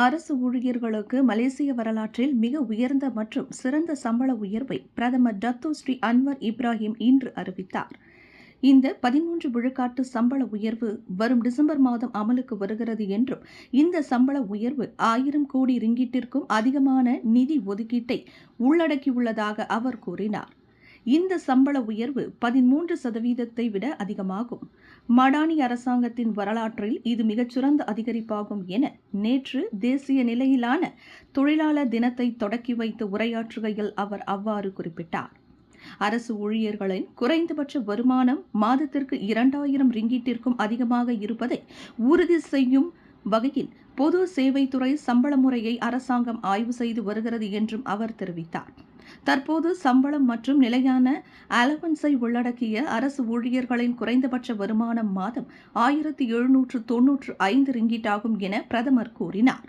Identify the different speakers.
Speaker 1: அரசு ஊழியர்களுக்கு மலேசிய வரலாற்றில் மிக உயர்ந்த மற்றும் சிறந்த சம்பள உயர்வை பிரதமர் டத்து ஸ்ரீ அன்வர் இப்ராஹிம் இன்று அறிவித்தார். இந்த பதிமூன்று விழுக்காட்டு சம்பள உயர்வு வரும் டிசம்பர் மாதம் அமலுக்கு வருகிறது என்றும் இந்த சம்பள உயர்வு ஆயிரம் கோடி ரிங்கிட்டிற்கும் அதிகமான நிதி ஒதுக்கீட்டை உள்ளடக்கியுள்ளதாக அவர் கூறினார். இந்த சம்பள உயர்வு பதிமூன்று சதவீதத்தை விட அதிகமாகும். மடானி அரசாங்கத்தின் வரலாற்றில் இது மிகச்சிறந்த அதிகரிப்பாகும் என நேற்று தேசிய நிலையிலான தொழிலாளர் தினத்தை தொடக்கி வைத்து உரையாற்றுகையில் அவர் அவ்வாறு குறிப்பிட்டார். அரசு ஊழியர்களின் குறைந்தபட்ச வருமானம் மாதத்திற்கு இரண்டாயிரம் ரிங்கிட்டிற்கும் அதிகமாக இருப்பதை உறுதி செய்யும் வகையில் பொது சேவைத்துறை சம்பள முறையை அரசாங்கம் ஆய்வு செய்து வருகிறது என்றும் அவர் தெரிவித்தார். தற்போது சம்பளம் மற்றும் நிலையான அலவன்ஸை உள்ளடக்கிய அரசு ஊழியர்களின் குறைந்தபட்ச வருமானம் மாதம் ஆயிரத்தி எழுநூற்று தொன்னூற்று ஐந்து ரிங்கிட் ஆகும் என பிரதமர் கூறினார்.